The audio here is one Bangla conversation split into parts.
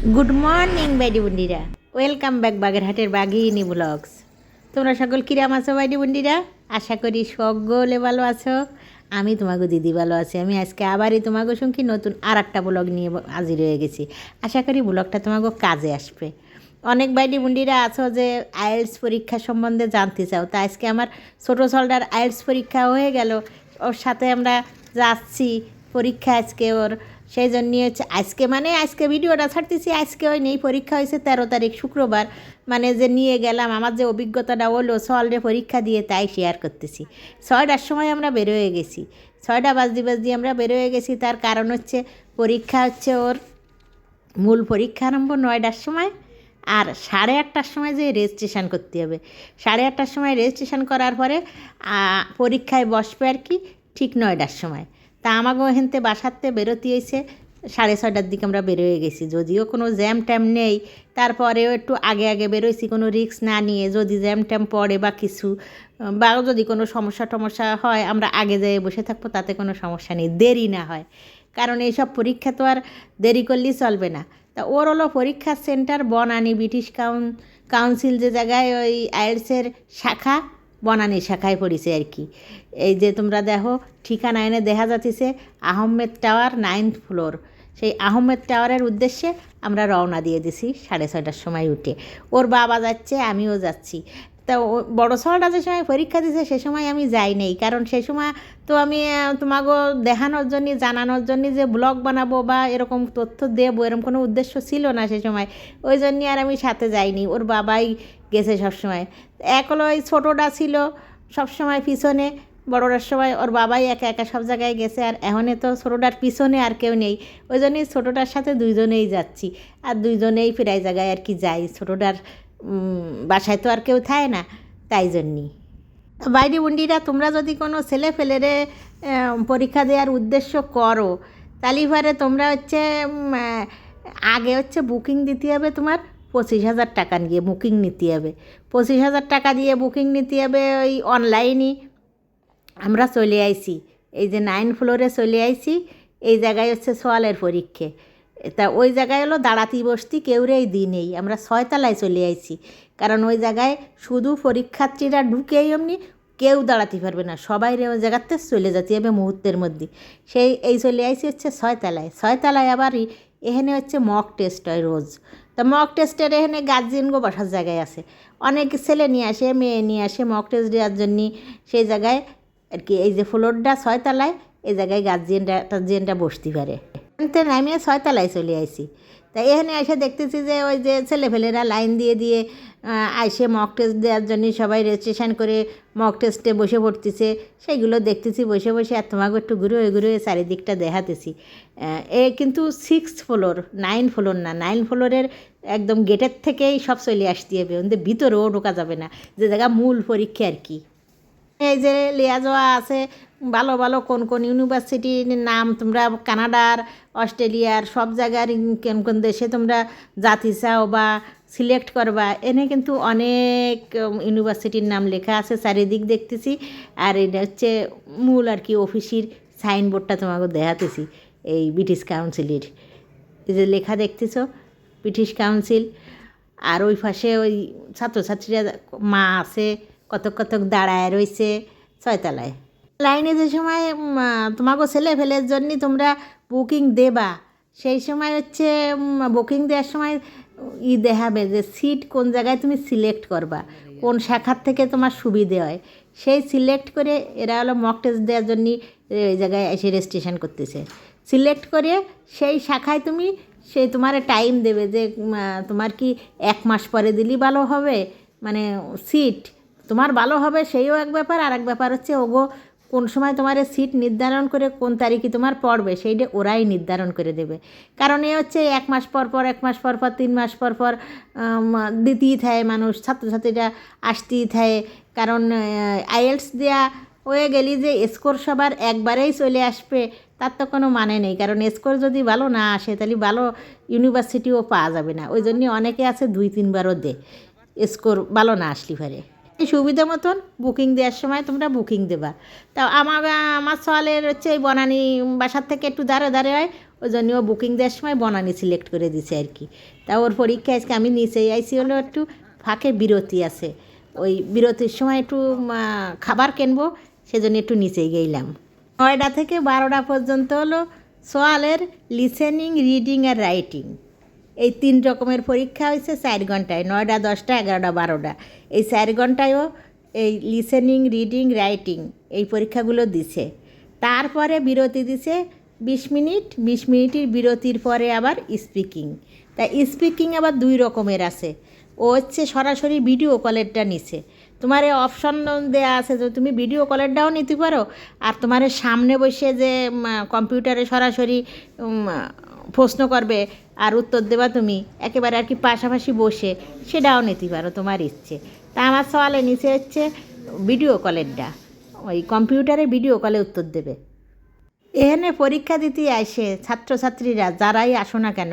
গুড মর্নিং বাইডি বন্ডিরা ওয়েলকাম ব্যাক বাগেরহাটের বাঘিনী ব্লগস তোমরা সকল কিরাম আছো বাইডি বন্ডিরা আশা করি সকলে ভালো আছো। আমি তোমাকে দিদি ভালো আছি। আমি আজকে আবারই তোমাকে সঙ্গে নতুন আর একটা ব্লগ নিয়ে হাজির হয়ে গেছি। আশা করি ব্লগটা তোমাকে কাজে আসবে। অনেক বাইডি বুন্ডিরা আছো যে আইএলস পরীক্ষা সম্বন্ধে জানতে চাও। তা আজকে আমার ছোটো সলডার আইএলস পরীক্ষা হয়ে গেল। ওর সাথে আমরা যাচ্ছি। পরীক্ষা আজকে ওর সেই জন্য হচ্ছে আজকে মানে আজকে ভিডিওটা ছাড়তেছি, আজকে ওই নেই, পরীক্ষা হয়েছে তেরো তারিখ শুক্রবার। মানে যে নিয়ে গেলাম, আমার যে অভিজ্ঞতাটা হলো সলরে পরীক্ষা দিয়ে তাই শেয়ার করতেছি। ছয়টার সময় আমরা বেরোয় গেছি। ছয়টা বাজদি বাজদি আমরা বেরোয় গেছি, তার কারণ হচ্ছে পরীক্ষা হচ্ছে ওর মূল পরীক্ষা আরম্ভ নয়টার সময় আর সাড়ে আটটার সময় যে রেজিস্ট্রেশন করতে হবে। সাড়ে আটটার সময় রেজিস্ট্রেশন করার পরে পরীক্ষায় বসবে আর কি ঠিক নয়টার সময়। তা আমাকেও হেনতে বাসাতে বেরোতে এসে সাড়ে ছয়টার দিকে আমরা বেরোয় গেছি। যদিও কোনো জ্যাম ট্যাম নেই, তারপরেও একটু আগে আগে বেরোইছি, কোনো রিস্ক না নিয়ে। যদি জ্যাম ট্যাম পড়ে বা কিছু বা যদি কোনো সমস্যা টমস্যা হয়, আমরা আগে যেয়ে বসে থাকব, তাতে কোনো সমস্যা নেই। দেরি না হয়। কারণ এইসব পরীক্ষা তো আর দেরি করলেই চলবে না। তা ওর হলো পরীক্ষার সেন্টার, বনানি, ব্রিটিশ কাউন, কাউন্সিল যে জায়গায় ওই আইএলসের শাখা বনানী শাখায় পড়েছে আর কি। এই যে তোমরা দেখো, ঠিকানা এনে দেখা যাচ্ছে আহমেদ টাওয়ার নাইনথ ফ্লোর। সেই আহমেদ টাওয়ারের উদ্দেশ্যে আমরা রওনা দিয়ে দিছি সাড়ে ছয়টার সময় উঠে। ওর বাবা যাচ্ছে, আমিও যাচ্ছি। তা বড় শহরটা যে সময় পরীক্ষা দিছে, সে সময় আমি যাই নাই কারণ সে সময় তো আমি তোমাকে দেখানোর জন্য, জানানোর জন্য যে ব্লগ বানাবো বা এরকম তথ্য দেবো, এরকম কোনো উদ্দেশ্য ছিল না সে সময়। ওই জন্যই আর আমি সাথে যাইনি, ওর বাবাই গেছে সবসময় এক হলো ওই ছোটোটা ছিল সবসময় পিছনে বড়োটার সময় ওর বাবাই একা একা সব জায়গায় গেছে আর এখনে তো ছোটোটার পিছনে আর কেউ নেই। ওই জন্যই ছোটোটার সাথে দুইজনেই যাচ্ছি। আর দুইজনেই প্রায় জায়গায় আর কি যাই। ছোটোটার বাসায় তো আর কেউ থাকে না, তাই জন্যই। বাইরে বন্ডিরা, তোমরা যদি কোনো ছেলে ফেলেরে পরীক্ষা দেওয়ার উদ্দেশ্য করো তাহলে এবারে তোমরা হচ্ছে আগে হচ্ছে বুকিং দিতে হবে তোমার পঁচিশ হাজার টাকা নিয়ে, বুকিং নিতে হবে। পঁচিশ হাজার টাকা দিয়ে বুকিং নিতে হবে ওই অনলাইনই আমরা চলে আইছি, এই যে নাইন ফ্লোরে চলে আইছি, এই জায়গায় হচ্ছে সোয়ালের পরীক্ষে। তা ওই জায়গায় হলো দাঁড়াতি বসতি, কেউরেই দিনেই আমরা ছয়তলায় চলে আইছি। কারণ ওই জায়গায় শুধু পরীক্ষার্থীরা ঢুকেই এমনি কেউ দাঁড়াতে পারবে না। সবাই ওই জায়গাতে চলে যেতে হবে মুহূর্তের মধ্যে। সেই এই চলে আইছি হচ্ছে ছয়তলায়। ছয়তলায় আবার এখানে হচ্ছে মক টেস্ট হয় রোজ। তা মক টেস্টের এখানে গার্জিয়ানগো বসার জায়গায় আছে। অনেক ছেলে নিয়ে আসে, মেয়ে নিয়ে আসে মক টেস্ট দেওয়ার জন্য। সেই জায়গায় আর কি, এই যে ফ্লোরটা ছয়তলায়, এই জায়গায় গার্জিয়ানটা গার্জিয়ানটা বসতে পারে। এনতে নামিয়ে ছয়তলায় চলে আইছি। তাই এখানে এসে দেখতেছি যে ওই যে ছেলেফেলেরা লাইন দিয়ে দিয়ে আইসে মক টেস্ট দেওয়ার জন্য সবাই রেজিস্ট্রেশন করে মক টেস্টে বসে পড়তেছে। সেইগুলো দেখতেছি, বসে বসে আর তোমাকে একটু ঘুরে ঘুরে চারিদিকটা দেখাতেছি। এ কিন্তু সিক্স ফ্লোর নাইন ফ্লোর না নাইন ফ্লোরের একদম গেটের থেকেই সব চলে আসতে হবে। ওদের ভিতরেও ঢোকা যাবে না। যে জায়গা মূল পরীক্ষা আর কি। এই যে লিয়া যাওয়া আছে ভালো ভালো কোন কোন ইউনিভার্সিটির নাম তোমরা কানাডার, অস্ট্রেলিয়ার সব জায়গার কোন কোন দেশে তোমরা জাতি চাও বা সিলেক্ট করবা, এনে কিন্তু অনেক ইউনিভার্সিটির নাম লেখা আছে, চারিদিক দেখতেছি। আর এটা হচ্ছে মূল আর কি অফিসের সাইনবোর্ডটা তোমাকে দেখাতেছি, এই ব্রিটিশ কাউন্সিলের এই যে লেখা দেখতেছ ব্রিটিশ কাউন্সিল আর ওই পাশে ওই ছাত্রছাত্রীরা মা আছে, কতক কতক দাঁড়ায় রয়েছে, ছয়তলায়। লাইনে যে সময় তোমাকে ছেলে ফেলের জন্য তোমরা বুকিং দেবা, সেই সময় হচ্ছে বুকিং দেওয়ার সময় ই দেখাবে যে সিট কোন জায়গায় তুমি সিলেক্ট করবা, কোন শাখার থেকে তোমার সুবিধে হয়। সেই সিলেক্ট করে এরা হলো মক টেস্ট দেওয়ার জন্য ওই জায়গায় এসে রেজিস্ট্রেশন করতেছে। সিলেক্ট করে সেই শাখায় তুমি সেই তোমার টাইম দেবে যে তোমার কি এক মাস পরে দিলেই ভালো হবে? মানে সিট তোমার ভালো হবে সেইও এক ব্যাপার আর এক ব্যাপার হচ্ছে, ওগো কোন সময় তোমার সিট নির্ধারণ করে কোন তারিখে তোমার পড়বে, সেইটা ওরাই নির্ধারণ করে দেবে। কারণ এ হচ্ছে এক মাস পর পর, এক মাস পর পর, তিন মাস পর পর দিতেই থাকে মানুষ, ছাত্রছাত্রীরা আসতেই থাকে কারণ আইএলস দেয়া হয়ে গেলি যে স্কোর সবার একবারেই চলে আসবে, তার তো কোনো মানে নেই। কারণ স্কোর যদি ভালো না আসে, তাহলে ভালো ইউনিভার্সিটিও পাওয়া যাবে না। ওই জন্য অনেকে আছে দুই তিনবারও দে স্কোর ভালো না আসলি পারে। সুবিধা মতন বুকিং দেওয়ার সময় তোমরা বুকিং দেবা। তা আমার আমার সওয়ালের হচ্ছে এই বনানি বাসার থেকে একটু দাঁড়ে দাঁড়ে হয় ওই জন্য ও বুকিং দেওয়ার সময় বনানি সিলেক্ট করে দিছে আর কি। তা ওর পরীক্ষা আজকে আমি নিচেই আইসি হলো একটু ফাঁকে বিরতি আছে। ওই বিরতির সময় একটু খাবার কিনবো, সেজন্য একটু নিচেই গেলাম। নয়টা থেকে বারোটা পর্যন্ত হলো সোয়ালের লিসেনিং রিডিং আর রাইটিং এই তিন রকমের পরীক্ষা হয়েছে চার ঘন্টায়, নয়টা, দশটা, এগারোটা, বারোটা। এই চার ঘন্টায়ও এই লিসেনিং রিডিং রাইটিং এই পরীক্ষাগুলো দিছে। তারপরে বিরতি দিছে বিশ মিনিট, বিশ মিনিটের বিরতির পরে আবার স্পিকিং তা স্পিকিং আবার দুই রকমের আছে। ও হচ্ছে সরাসরি ভিডিও কলেরটা নিছে। তোমার এই অপশন দেওয়া আছে যে তুমি ভিডিও কলেরটাও নিতে পারো, আর তোমার সামনে বসে যে কম্পিউটারে সরাসরি প্রশ্ন করবে, আর উত্তর দেবা তুমি? একেবারে আর কি পাশাপাশি বসে, সেটাও নিতে পারো, তোমার ইচ্ছে। তা আমার সওয়ালে নিচে হচ্ছে ভিডিও কলেরটা ওই কম্পিউটারে ভিডিও কলে উত্তর দেবে। এখানে পরীক্ষা দিতে আসে ছাত্রছাত্রীরা, যারাই আসো না কেন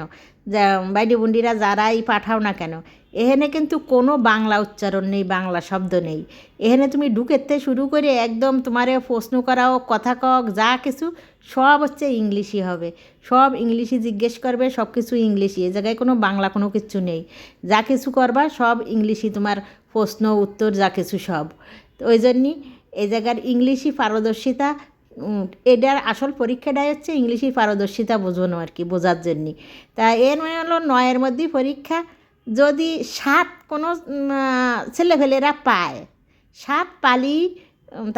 বাইডি বুন্ডিরা যারাই পাঠাও না কেন এখানে কিন্তু কোনো বাংলা উচ্চারণ নেই, বাংলা শব্দ নেই। এখানে তুমি ঢুকেতে শুরু করে একদম তোমারে প্রশ্ন করাও, কথা কক যা কিছু, সব হচ্ছে ইংলিশই হবে। সব ইংলিশই জিজ্ঞেস করবে, সব কিছু ইংলিশই। এ জায়গায় কোনো বাংলা কোনো কিছু নেই। যা কিছু করবা, সব ইংলিশই তোমার প্রশ্ন, উত্তর, যা কিছু সব। ওই জন্যই এই জায়গার ইংলিশই পারদর্শিতা এটার আসল পরীক্ষাটাই হচ্ছে ইংলিশে পারদর্শিতা বোঝানো আর কি, বোঝার জন্যে তা এর মানে হলো নয়ের মধ্যেই পরীক্ষা। যদি সাত কোনো ছেলেফেলেরা পায়, সাত পালি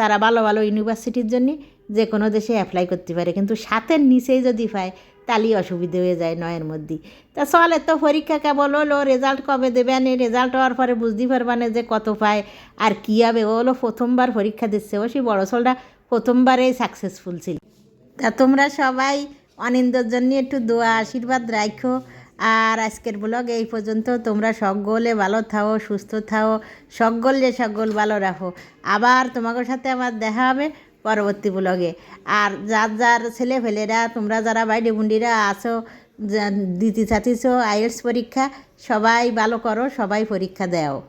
তারা ভালো ভালো ইউনিভার্সিটির জন্যে যে কোনো দেশে অ্যাপ্লাই করতে পারে। কিন্তু সাতের নিচেই যদি পায় তাহলেই অসুবিধে হয়ে যায় নয়ের মধ্যেই তা চলে তো পরীক্ষা কেবল হলো রেজাল্ট কবে দেবেন এই রেজাল্ট হওয়ার পরে বুঝতে পারবানে যে কত পায়। আর কী হবে? ও হলো প্রথমবার পরীক্ষা দিচ্ছে। ও সেই বড় ছোলটা প্রথমবারেই সাকসেসফুল ছিল। তা তোমরা সবাই অনিন্দর জন্য একটু দোয়া, আশীর্বাদ রাখো আর আজকের ব্লগ এই পর্যন্ত। তোমরা সকলে ভালো থাও, সুস্থ থাও। সকলে সকল ভালো রাখো। আবার তোমাদের সাথে আমার দেখা হবে। পরবর্তী ব্লগে। আর যার যার ছেলে ফেলেরা তোমরা যারা বাইডি বুন্ডিরা যা- দিতে চাচ্ছ আইএলস পরীক্ষা, সবাই ভালো করো, সবাই পরীক্ষা দাও।